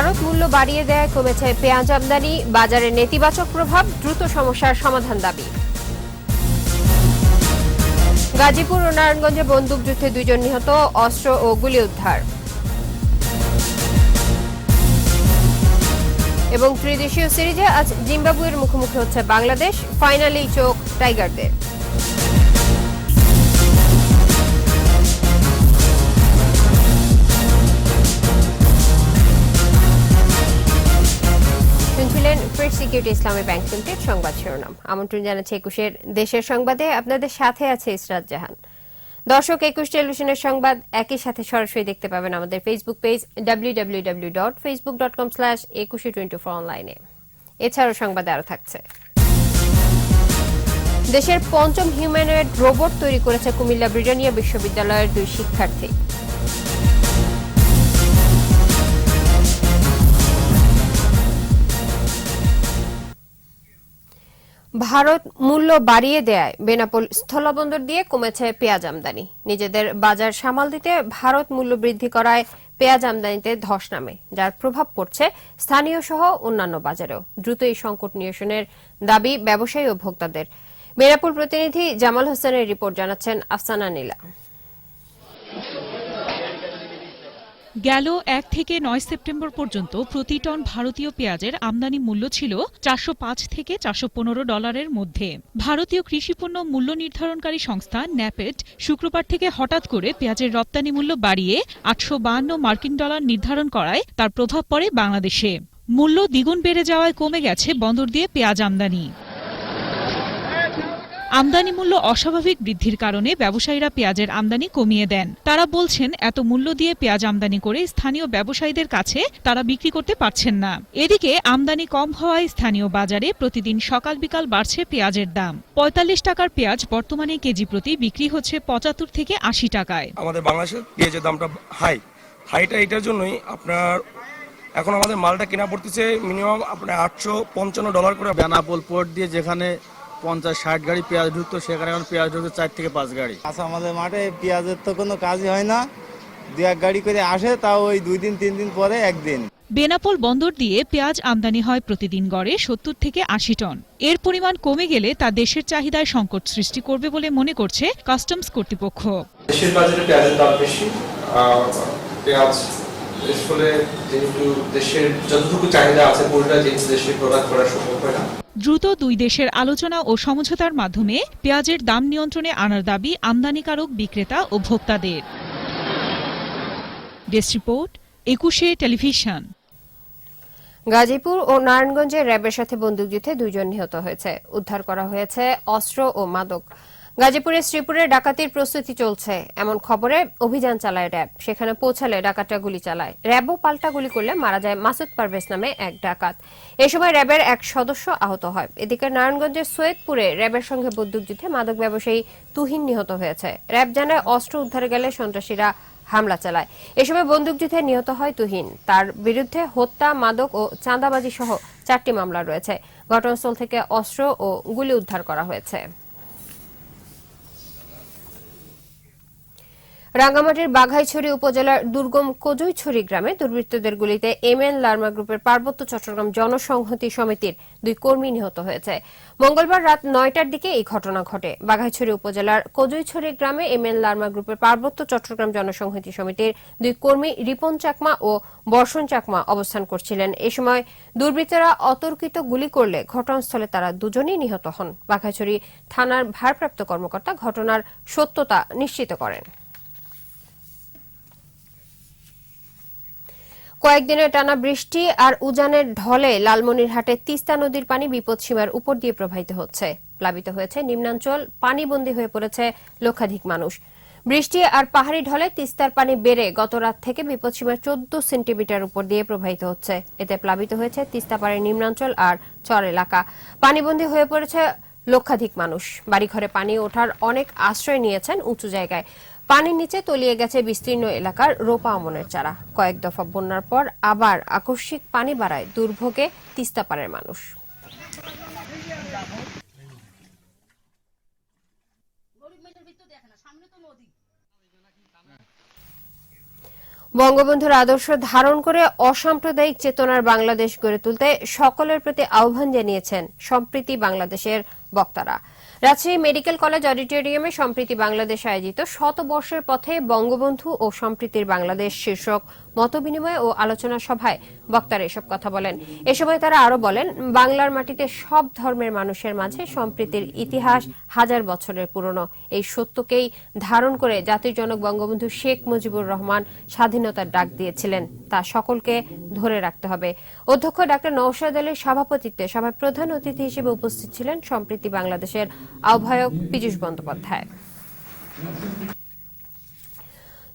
ভারত মূল্য বাড়িয়ে দেয় কমেছে পেঁয়াজ আমদানি, বাজারে নেতিবাচক প্রভাব, দ্রুত সমস্যার সমাধান দাবি। গাজীপুর ও নারায়ণগঞ্জে বন্দুকযুদ্ধে দুইজন নিহত, অস্ত্র ও গুলি উদ্ধার। এবং ত্রিদেশীয় সিরিজে আজ জিম্বাবুয়ের মুখোমুখি হচ্ছে বাংলাদেশ ফাইনালি চোখ টাইগারদের। Fresh security Islami Bank Limited সংবাদ শিরোনাম। আমন্ত্রণ জানাচ্ছি একুশের দেশের সংবাদে। আপনাদের সাথে আছে ইসরাত জাহান। দর্শক, একুশ টেলিভিশনের সংবাদ একই সাথে সরাসরি দেখতে পাবেন আমাদের Facebook page W W W dot Facebook dot com slash Ekushey twenty four অনলাইনে এছাড়াও সংবাদে আরও থাকছে। দেশের পঞ্চম হিউম্যানয়েড রোবট তৈরি করেছে কুমিল্লা ব্রিটানিয়া বিশ্ববিদ্যালয়ের দুই শিক্ষার্থী। ভারত মূল্য বাড়িয়ে দেয় বেনাপোল স্থলবন্দর দিয়ে কমেছে পেঁয়াজ আমদানি। নিজেদের বাজার সামাল দিতে ভারত মূল্য বৃদ্ধি করায় পেঁয়াজ আমদানিতে ধস নামে, যার প্রভাব পড়ছে স্থানীয় সহ অন্যান্য বাজারেও। দ্রুত এই সংকট নিরসনের দাবি ব্যবসায়ী ও ভোক্তাদের। বেনাপোল প্রতিনিধি জামাল হোসেনের রিপোর্ট জানাচ্ছেন আফসানা নীলা। গেল এক থেকে নয় সেপ্টেম্বর পর্যন্ত প্রতি টন ভারতীয় পেঁয়াজের আমদানি মূল্য ছিল চারশো পাঁচ থেকে চারশো পনেরো ডলারের মধ্যে। ভারতীয় কৃষিপণ্য মূল্য নির্ধারণকারী সংস্থা ন্যাপেট শুক্রবার থেকে হঠাৎ করে পেঁয়াজের রপ্তানি মূল্য বাড়িয়ে আটশো বাহান্ন মার্কিন ডলার নির্ধারণ করায় তার প্রভাব পড়ে বাংলাদেশে। মূল্য দ্বিগুণ বেড়ে যাওয়ায় কমে গেছে বন্দর দিয়ে পেঁয়াজ আমদানি। আমদানি মূল্য অস্বাভাবিক বৃদ্ধির কারণে ব্যবসায়ীরা পেঁয়াজের আমদানি কমিয়ে দেন। তারা বলছেন এত মূল্য দিয়ে পেঁয়াজ আমদানি করে স্থানীয় ব্যবসায়ীদের কাছে তারা বিক্রি করতে পারছেন না। এদিকে আমদানি কম হওয়ায় স্থানীয় বাজারে প্রতিদিন সকাল বিকাল বাড়ছে পেঁয়াজের দাম। পঁয়তাল্লিশ টাকার পেঁয়াজ বর্তমানে কেজি প্রতি বিক্রি হচ্ছে পঁচাত্তর থেকে আশি টাকায়। আমাদের বাংলাদেশের পেঁয়াজের দামটা হাই। হাইটা এটার জন্যই আপনার এখন আমাদের মালটা কেনা পড়তেছে মিনিমাম আপনার আটশো পঞ্চান্ন ডলার করে। বেনাপোল পোর্ট দিয়ে যেখানে পঞ্চাশ ষাট গাড়ি পেঁয়াজ ঢুকতো সেখানে এখন পেঁয়াজ ঢুকছে চার থেকে পাঁচ গাড়ি। আচ্ছা আমাদের মাঠে পেঁয়াজের তো কোনো কাজই হয় না। দু এক গাড়ি করে আসে তাও ওই দুই দিন তিন দিন পরে একদিন। বেনাপোল বন্দর দিয়ে পেঁয়াজ আমদানি হয় প্রতিদিন গড়ে সত্তর থেকে আশি টন। এর পরিমাণ কমে গেলে তা দেশের চাহিদায় সংকট সৃষ্টি করবে বলে মনে করছে কাস্টমস কর্তৃপক্ষ। দেশের বাজারে পেঁয়াজের দাম বেশি পেঁয়াজ করে যেহেতু দেশের যতটুকু চাহিদা আছে পুরোটা জিনিস দেশে প্রোডাক্ট করা সম্ভব হয় না। দ্রুত দুই দেশের আলোচনা ও সমঝোতার মাধ্যমে পেঁয়াজের দাম নিয়ন্ত্রণে আনার দাবি আমদানিকারক বিক্রেতা ও ভোক্তাদের। Report, Ekushey television. গাজীপুর ও নারায়ণগঞ্জে র্যাবের সাথে বন্দুকযুদ্ধে দুজন নিহত হয়েছে। উদ্ধার করা হয়েছে অস্ত্র ও মাদক। গাজীপুরের শ্রীপুরে ডাকাতির প্রস্তুতি চলছে। এমন খবরে অভিযান চালায় র্যাব। সেখানে পৌঁছালে ডাকাতরা গুলি চালায়। র্যাবও পাল্টা গুলি করলে মারা যায় মাসুদ পারভেজ নামে এক ডাকাত। এ সময় র্যাবের এক সদস্য আহত হয়। এদিকে নারায়ণগঞ্জের সৈয়দপুরে র্যাবের সঙ্গে বন্দুক বন্দুকযুদ্ধে মাদক ব্যবসায়ী তুহিন নিহত হয়েছে। র্যাব জানায়, অস্ত্র উদ্ধারে গেলে সন্ত্রাসীরা হামলা চালায়। এ সময় বন্দুকযুদ্ধে নিহত হয় তুহিন। তার বিরুদ্ধে হত্যা, মাদক ও চাঁদাবাজি সহ চারটি মামলা রয়েছে। ঘটনাস্থল থেকে অস্ত্র ও গুলি উদ্ধার করা হয়েছে। রাঙ্গামাটির বাঘাইছড়ি উপজেলার দুর্গম কজইছড়ি গ্রামে দুর্বৃত্তদের গুলিতে এম এন লার্মা গ্রুপের পার্বত্য চট্টগ্রাম জনসংহতি সমিতির দুই কর্মী নিহত হয়েছে। মঙ্গলবার রাত নয়টার দিকে এই ঘটনা ঘটে। বাঘাইছড়ি উপজেলার কজইছড়ি গ্রামে এম এন লার্মা গ্রুপের পার্বত্য চট্টগ্রাম জনসংহতি সমিতির দুই কর্মী রিপন চাকমা ও বর্ষণ চাকমা অবস্থান করছিলেন। এ সময় দুর্বৃত্তরা অতর্কিত গুলি করলে ঘটনাস্থলে তারা দুজনেই নিহত হন। বাঘাইছড়ি থানার ভারপ্রাপ্ত কর্মকর্তা ঘটনার সত্যতা নিশ্চিত করেন। কয়েকদিনের টানা বৃষ্টি আর উজানের ঢলে লালমনিরহাটে তিস্তা নদীর পানি বিপদসীমার উপর দিয়ে প্রবাহিত হচ্ছে। প্লাবিত হয়েছে নিম্নাঞ্চল, পানিবন্দী হয়ে পড়েছে লক্ষাধিক মানুষ। বৃষ্টি আর পাহাড়ি ঢলে তিস্তার পানি বেড়ে গত রাত থেকে বিপদসীমার চোদ্দ সেন্টিমিটার উপর দিয়ে প্রবাহিত হচ্ছে। এতে প্লাবিত হয়েছে তিস্তা পাড়ের নিম্নাঞ্চল আর চর এলাকা। পানিবন্দী হয়ে পড়েছে লক্ষাধিক মানুষ। বাড়িঘরে পানি ওঠার অনেক আশ্রয় নিয়েছেন উঁচু জায়গায়। পানির নিচে তলিয়ে গেছে বিস্তীর্ণ এলাকার রোপা আমনের চারা। কয়েক দফা বন্যার পর আবার আকস্মিক পানি বাড়ায় দুর্ভোগে তিস্তা তিস্তাপাড়ের মানুষ। বঙ্গবন্ধুর আদর্শ ধারণ করে অসাম্প্রদায়িক চেতনার বাংলাদেশ গড়ে তুলতে সকলের প্রতি আহ্বান জানিয়েছেন সম্প্রীতি বাংলাদেশের বক্তারা। রাজশাহী মেডিকেল কলেজ অডিটোরিয়ামে সম্প্রীতি বাংলাদেশ আয়োজিত শতবর্ষের পথে বঙ্গবন্ধু ও সম্প্রীতির বাংলাদেশ শীর্ষক মতবিনিময় ও আলোচনা সভায় বক্তারা এসব কথা বলেন। এ সময় তারা আরও বলেন, বাংলার মাটিতে সব ধর্মের মানুষের মাঝে সম্প্রীতির ইতিহাস হাজার বছরের পুরনো। এই সত্যকেই ধারণ করে জাতির জনক বঙ্গবন্ধু শেখ মুজিবুর রহমান স্বাধীনতার ডাক দিয়েছিলেন। তা সকলকে ধরে রাখতে হবে। অধ্যক্ষ ডাক্তার নৌশাদ আলীর সভাপতিত্বে সভায় প্রধান অতিথি হিসেবে উপস্থিত ছিলেন সম্প্রীতি বাংলাদেশের আহ্বায়ক পীযূষ বন্দ্যোপাধ্যায়।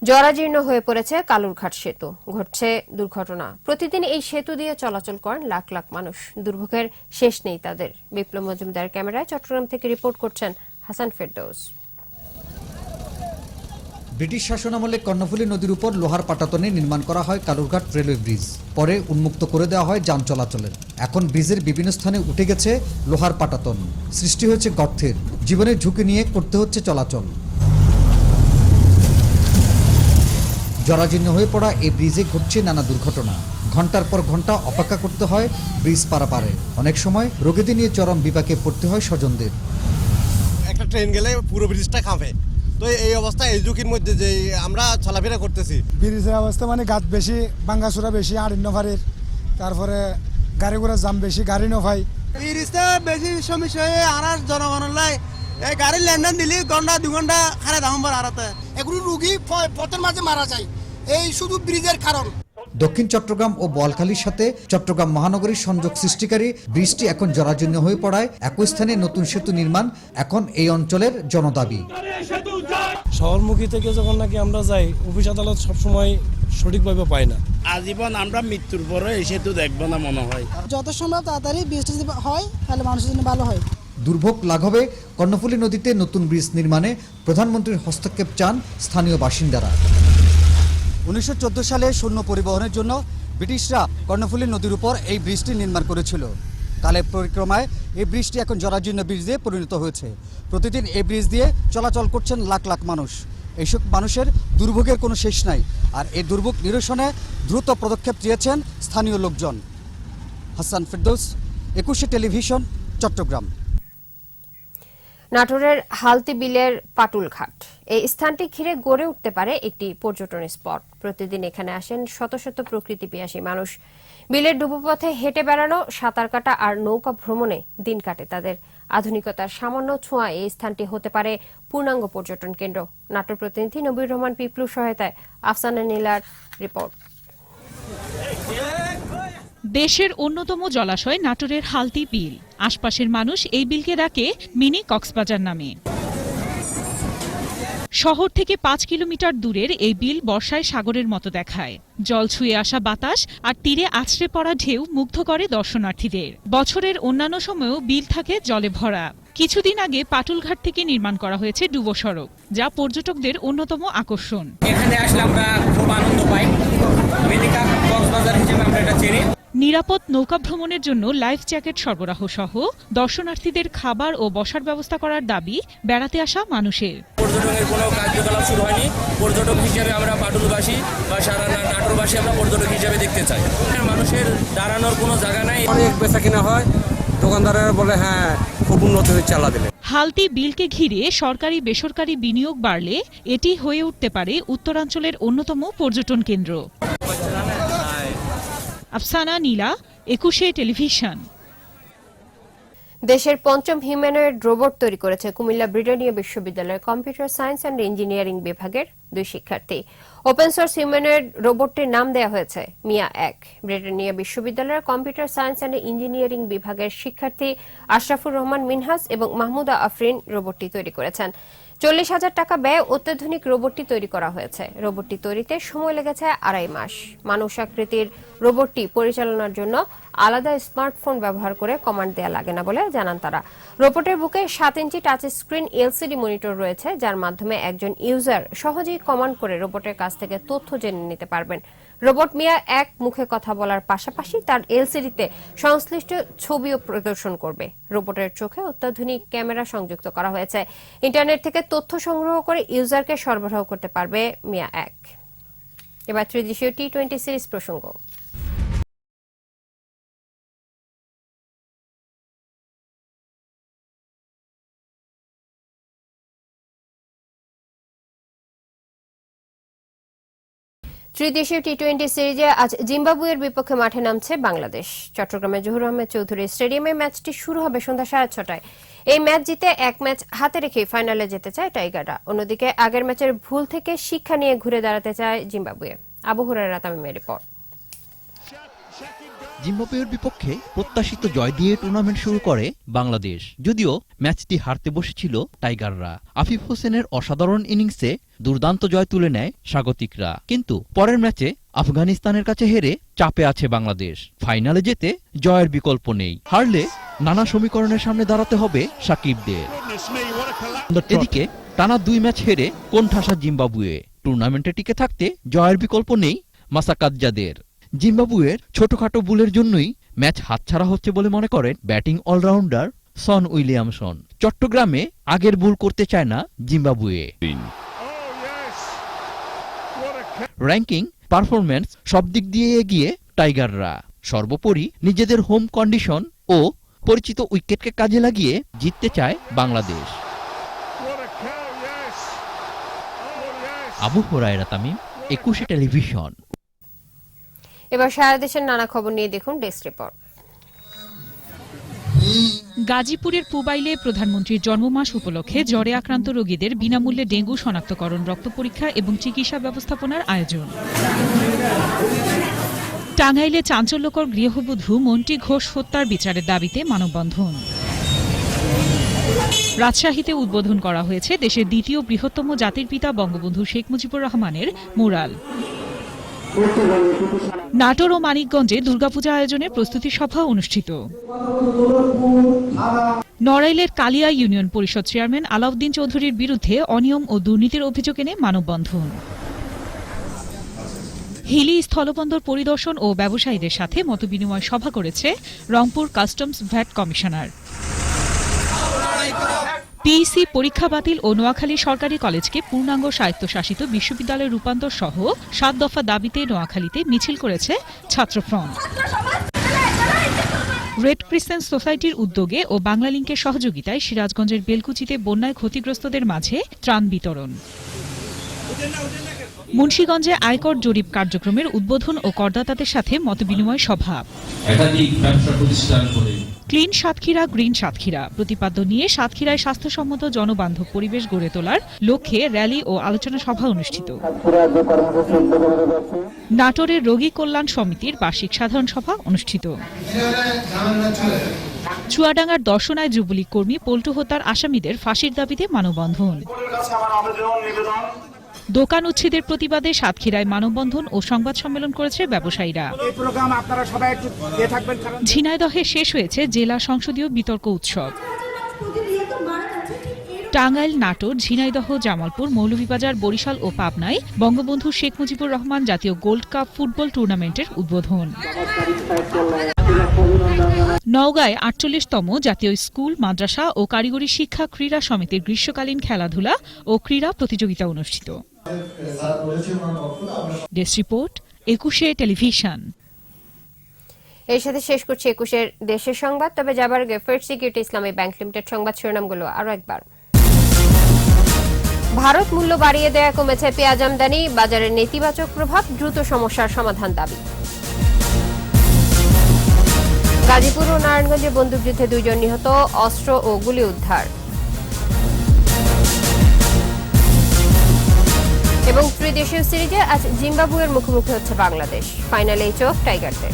জরাজীর্ণ হয়ে পড়েছে কালুরঘাট সেতু। ঘটছে দুর্ঘটনা। প্রতিদিন এই সেতু দিয়ে চলাচল করেন লাখ লাখ মানুষ। দুর্ভোগের শেষ নেই তাদের। বিপ্লব মজুমদার ক্যামেরায় চট্টগ্রাম থেকে রিপোর্ট করছেন হাসান ফেরদৌস। ব্রিটিশ শাসনামলে কর্ণফুলী নদীর উপর লোহার পাটাতনে নির্মাণ করা হয় কালুরঘাট রেলওয়ে ব্রিজ। পরে উন্মুক্ত করে দেওয়া হয় যান চলাচলের। এখন ব্রিজের বিভিন্ন স্থানে উঠে গেছে লোহার পাটাতন। সৃষ্টি হয়েছে গর্থের জীবনের ঝুঁকি নিয়ে করতে হচ্ছে চলাচল। জরাজীর্ণ হয়ে পড়া এই ব্রিজে ঘটছে নানা দুর্ঘটনা। ঘণ্টার পর ঘণ্টা অপেক্ষা করতে হয় ব্রিজ পারাপারে। অনেক সময় রোগীদের নিয়ে চরম বিপাকে পড়তে হয় স্বজনদের। একটা ট্রেন গেলে পুরো ব্রিজটা কাঁপে তো এই অবস্থা এই ঝুঁকির মধ্যে যে আমরা চলাফেরা করতেছি। ব্রিজের অবস্থা মানে গাছ বেশি বাঙ্গাসুরা বেশি আর নভারের তারপরে গাড়ি ঘোড়া জাম বেশি গাড়ি নভাই ব্রিজটা বেশি সমস্যা হয়ে আর জনগণের লাই এই গাড়ির লেনদেন দিলি ঘণ্টা দু ঘণ্টা খারে দাম আরাতে এগুলো রুগী পথের মাঝে মারা যায়। এই শুধু ব্রিজের কারণ। দক্ষিণ চট্টগ্রাম ও বোয়ালখালীর সাথে চট্টগ্রাম মহানগরীর সংযোগ সৃষ্টিকারী ব্রিজটি এখন জরাজীর্ণ হয়ে পড়ায় একই স্থানে নতুন সেতু নির্মাণ এখন এই অঞ্চলের জনদাবি। শহরমুখী থেকে যখন নাকি আমরা যাই অফিস আদালত সবসময় সঠিকভাবে পাই না। আজীবন আমরা মৃত্যুর পরে এই সেতু দেখব না মনে হয়। যত সম্ভব তাড়াতাড়ি বৃষ্টি হয় তাহলে মানুষের জন্য ভালো হয়। দুর্ভোগ লাঘবে। কর্ণফুলী নদীতে নতুন ব্রিজ নির্মাণে প্রধানমন্ত্রীর হস্তক্ষেপ চান স্থানীয় বাসিন্দারা। উনিশশো চোদ্দ সালে সৈন্য পরিবহনের জন্য ব্রিটিশরা কর্ণফুলী নদীর উপর এই ব্রিজটি নির্মাণ করেছিল। কালের পরিক্রমায় এই ব্রিজটি এখন জরাজীর্ণ ব্রিজে পরিণত হয়েছে। প্রতিদিন এই ব্রিজ দিয়ে চলাচল করছেন লাখ লাখ মানুষ। এইসব মানুষের দুর্ভোগের কোনো শেষ নাই আর এই দুর্ভোগ নিরসনে দ্রুত পদক্ষেপ চেয়েছেন স্থানীয় লোকজন। হাসান ফিরদৌস, একুশে টেলিভিশন, চট্টগ্রাম। নাটোরের হালতি বিলের পাটুলঘাট। এই স্থানটি ঘিরে গড়ে উঠতে পারে একটি পর্যটন স্পট। প্রতিদিন এখানে আসেন শত শত প্রকৃতি পিয়াসী মানুষ। বিলের ডুবুপথে হেঁটে বেড়ানো, সাঁতার কাটা আর নৌকা ভ্রমণে দিন কাটে তাদের। আধুনিকতার সামান্য ছোঁয়া এই স্থানটি হতে পারে পূর্ণাঙ্গ পর্যটন কেন্দ্র। নাটোর প্রতিনিধি নবীর রহমান পিপলু সহায়তায় আফসানা নীলার রিপোর্ট। দেশের অন্যতম জলাশয় নাটোরের হালতি বিল। আশপাশের মানুষ এই বিলকে ডাকে মিনি কক্সবাজার নামে। শহর থেকে পাঁচ কিলোমিটার দূরের এই বিল বর্ষায় সাগরের মতো দেখায়। জল ছুঁয়ে আসা বাতাস আর তীরে আছড়ে পড়া ঢেউ মুগ্ধ করে দর্শনার্থীদের। বছরের অন্যান্য সময়েও বিল থাকে জলে ভরা। কিছুদিন আগে পাটুলঘাট থেকে নির্মাণ করা হয়েছে ডুবো সড়ক, যা পর্যটকদের অন্যতম আকর্ষণ। এখানে আসলে আমরা খুব আনন্দ পাই। নিরাপদ নৌকা ভ্রমণের জন্য লাইফ জ্যাকেট সরবরাহ সহ দর্শনার্থীদের খাবার ও বসার ব্যবস্থা করার দাবি বেড়াতে আসা মানুষের। পর্যটনের কোনো কার্যকলাপ শুরু হয়নি। পর্যটক হিসেবে আমরা পাটুলবাসী বা সারা নাটোরবাসী আমরা পর্যটক হিসেবে দেখতে চাই। মানুষের দাঁড়ানোর কোনো জায়গা নাই। অনেক বেচা কিনা হয়। দোকানদারেরা বলে হ্যাঁ খুব উন্নত হয়ে চালা দিলে। হালতি বিলকে ঘিরে সরকারি বেসরকারি বিনিয়োগ বাড়লে এটি হয়ে উঠতে পারে উত্তরাঞ্চলের অন্যতম পর্যটন কেন্দ্র। আফসানা নীলা, একুশে টেলিভিশন। দেশের পঞ্চম হিউম্যানয়েড রোবট তৈরি করেছে কুমিল্লা ব্রিটানিয়া বিশ্ববিদ্যালয়ের কম্পিউটার সায়েন্স অ্যান্ড ইঞ্জিনিয়ারিং বিভাগের দুই শিক্ষার্থী। ওপেন সোর্স হিউম্যানয়েড রোবটটির নাম দেওয়া হয়েছে মিয়া এক। ব্রিটানিয়া বিশ্ববিদ্যালয়ের কম্পিউটার সায়েন্স অ্যান্ড ইঞ্জিনিয়ারিং বিভাগের শিক্ষার্থী আশরাফুর রহমান মিনহাস এবং মাহমুদা আফরিন রোবটটি তৈরি করেছেন। চল্লিশ হাজার টাকা ব্যয় অত্যাধুনিক রোবটটি তৈরি করা হয়েছে। রোবটটি তৈরিতে সময় লেগেছে আড়াই মাস। মানুষ আকৃতির রোবটটি পরিচালনার জন্য আলাদা স্মার্টফোন ব্যবহার করে কমান্ড দেওয়া লাগে না বলে জানান তারা। রোবটের বুকে সাত ইঞ্চি টাচ স্ক্রিন এলসিডি মনিটর রয়েছে, যার মাধ্যমে একজন ইউজার সহজেই কমান্ড করে রোবটের কাছ থেকে তথ্য জেনে নিতে পারবেন। রোবট মিয়া এক মুখে কথা বলার পাশাপাশি তার এলসিডিতে সংশ্লিষ্ট ছবিও প্রদর্শন করবে। রোবটের চোখে অত্যাধুনিক ক্যামেরা সংযুক্ত করা হয়েছে। ইন্টারনেট থেকে তথ্য সংগ্রহ করে ইউজারকে সরবরাহ করতে পারবে মিয়া এক। এবার ত্রিদেশীয় টি টোয়েন্টি সিরিজ প্রসঙ্গ। ত্রিদেশীয় টি টোয়েন্টি সিরিজে আজ জিম্বাবুয়ের বিপক্ষে মাঠে নামছে বাংলাদেশ। চট্টগ্রামের জহুর আহমেদ চৌধুরী স্টেডিয়ামে ম্যাচটি শুরু হবে সন্ধ্যা সাড়ে ছটায়। এই ম্যাচ জিতে এক ম্যাচ হাতে রেখে ফাইনালে যেতে চায় টাইগাররা। অন্যদিকে আগের ম্যাচের ভুল থেকে শিক্ষা নিয়ে ঘুরে দাঁড়াতে চায় জিম্বাবুয়ে। আবু রাতামিমের তামিমের রিপোর্ট। জিম্বাবুয়ের বিপক্ষে প্রত্যাশিত জয় দিয়ে টুর্নামেন্ট শুরু করে বাংলাদেশ। যদিও ম্যাচটি হারতে বসেছিল টাইগাররা। আফিফ হোসেনের অসাধারণ ইনিংসে দুর্দান্ত জয় তুলে নেয় স্বাগতিকরা। কিন্তু পরের ম্যাচে আফগানিস্তানের কাছে হেরে চাপে আছে বাংলাদেশ। ফাইনালে যেতে জয়ের বিকল্প নেই। হারলে নানা সমীকরণের সামনে দাঁড়াতে হবে সাকিবদের। এদিকে টানা দুই ম্যাচ হেরে কোণঠাসা জিম্বাবুয়ে। টুর্নামেন্টে টিকে থাকতে জয়ের বিকল্প নেই মাসাকাজ্জাদের জিম্বাবুয়ের ছোটখাটো বুলের জন্যই ম্যাচ হাতছাড়া হচ্ছে বলে মনে করেন ব্যাটিং অলরাউন্ডার সন উইলিয়ামসন। চট্টগ্রামে আগের ভুল করতে চায় না জিম্বাবুয়ে। র্যাঙ্কিং পারফরম্যান্স সব দিক দিয়ে এগিয়ে টাইগাররা। সর্বোপরি নিজেদের হোম কন্ডিশন ও পরিচিত উইকেটকে কাজে লাগিয়ে জিততে চায় বাংলাদেশ। আবু হোরায়রা তামিম একুশে টেলিভিশন। এবার সারা দেশের নানা খবর নিয়ে দেখুন ডেস্ক রিপোর্ট। গাজীপুরের পুবাইলে প্রধানমন্ত্রীর জন্মমাস উপলক্ষে জ্বরে আক্রান্ত রোগীদের বিনামূল্যে ডেঙ্গু শনাক্তকরণ, রক্ত পরীক্ষা এবং চিকিৎসা ব্যবস্থাপনার আয়োজন। টাঙ্গাইলে চাঞ্চল্যকর গৃহবধূ মন্টি ঘোষ হত্যার বিচারের দাবিতে মানববন্ধন। রাজশাহীতে উদ্বোধন করা হয়েছে দেশের দ্বিতীয় বৃহত্তম জাতির পিতা বঙ্গবন্ধু শেখ মুজিবুর রহমানের মুরাল। নাটোর ও মানিকগঞ্জে দুর্গাপূজা আয়োজনে প্রস্তুতি সভা অনুষ্ঠিত। নড়াইলের কালিয়া ইউনিয়ন পরিষদ চেয়ারম্যান আলাউদ্দিন চৌধুরীর বিরুদ্ধে অনিয়ম ও দুর্নীতির অভিযোগ এনে মানববন্ধন। হিলি স্থলবন্দর পরিদর্শন ও ব্যবসায়ীদের সাথে মতবিনিময় সভা করেছে Rangpur customs VAT commissioner. PEC পরীক্ষা বাতিল ও নোয়াখালী সরকারি কলেজকে পূর্ণাঙ্গ স্বায়ত্তশাসিত বিশ্ববিদ্যালয়ে রূপান্তর সহ সাত দফা দাবিতে নোয়াখালীতে মিছিল করেছে ছাত্রফ্রন্ট রেড ক্রিসেন্ট সোসাইটির উদ্যোগে ও বাংলালিংকের সহযোগিতায় সিরাজগঞ্জের বেলকুচিতে বন্যায় ক্ষতিগ্রস্তদের মাঝে ত্রাণ বিতরণ। মুন্সীগঞ্জে আয়কর জরিপ কার্যক্রমের উদ্বোধন ও করদাতাদের সাথে মতবিনিময় সভা। একাধিক ব্যবসা প্রতিষ্ঠান করে ক্লিন সাতক্ষীরা গ্রিন সাতক্ষীরা। প্রতিপাদ্য নিয়ে সাতক্ষীরায় স্বাস্থ্যসম্মত জনবান্ধব পরিবেশ গড়ে তোলার লক্ষ্যে র্যালি ও আলোচনা সভা অনুষ্ঠিত। নাটোরের রোগী কল্যাণ সমিতির বার্ষিক সাধারণ সভা অনুষ্ঠিত। চুয়াডাঙ্গার দর্শনায় যুবলীগ কর্মী পল্টু হত্যার আসামিদের ফাঁসির দাবিতে মানববন্ধন। দোকান উচ্ছেদের প্রতিবাদে সাতক্ষীরায় মানববন্ধন ও সংবাদ সম্মেলন করেছে ব্যবসায়ীরা। ঝিনাইদহে শেষ হয়েছে জেলা সংসদীয় বিতর্ক উৎসব। টাঙ্গাইল নাটোর ঝিনাইদহ জামালপুর মৌলভীবাজার বরিশাল ও পাবনায় বঙ্গবন্ধু শেখ মুজিবুর রহমান জাতীয় গোল্ড কাপ ফুটবল টুর্নামেন্টের উদ্বোধন। নওগাঁয় আটচল্লিশতম জাতীয় স্কুল, মাদ্রাসা ও কারিগরি শিক্ষা ক্রীড়া সমিতির গ্রীষ্মকালীন খেলাধুলা ও ক্রীড়া প্রতিযোগিতা অনুষ্ঠিত। Desk report, Ekushey television. এর সাথে শেষ করছি একুশের দেশের সংবাদ, তবে যাবার আগে First Security Islami Bank Limited সংবাদ শিরোনামগুলো আরও একবার। ভারত মূল্য বাড়িয়ে দেয়া কমেছে পেঁয়াজ আমদানি, বাজারের নেতিবাচক প্রভাব, দ্রুত সমস্যার সমাধান দাবি। গাজীপুর ও নারায়ণগঞ্জে বন্দুকযুদ্ধে দুইজন নিহত, অস্ত্র ও গুলি উদ্ধার। এবং ত্রিদেশীয় সিরিজে আজ জিম্বাবুয়ের মুখোমুখি হচ্ছে বাংলাদেশ। ফাইনালে এইচ চোখ টাইগারদের।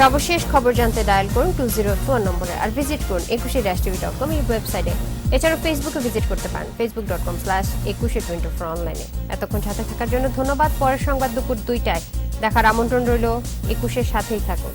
সর্বশেষ খবর জানতে ডায়াল করুন টু জিরো ফোর নম্বরে আর ভিজিট করুন একুশে ড্যাশ টিভি ডট কম এই ওয়েবসাইটে এছাড়াও ফেসবুকে ভিজিট করতে পারেন Facebook dot com slash Ekushey twenty four অনলাইনে এতক্ষণ সাথে থাকার জন্য ধন্যবাদ। পরের সংবাদ দুপুর দুইটায়। দেখার আমন্ত্রণ রইল একুশের সাথেই থাকুন।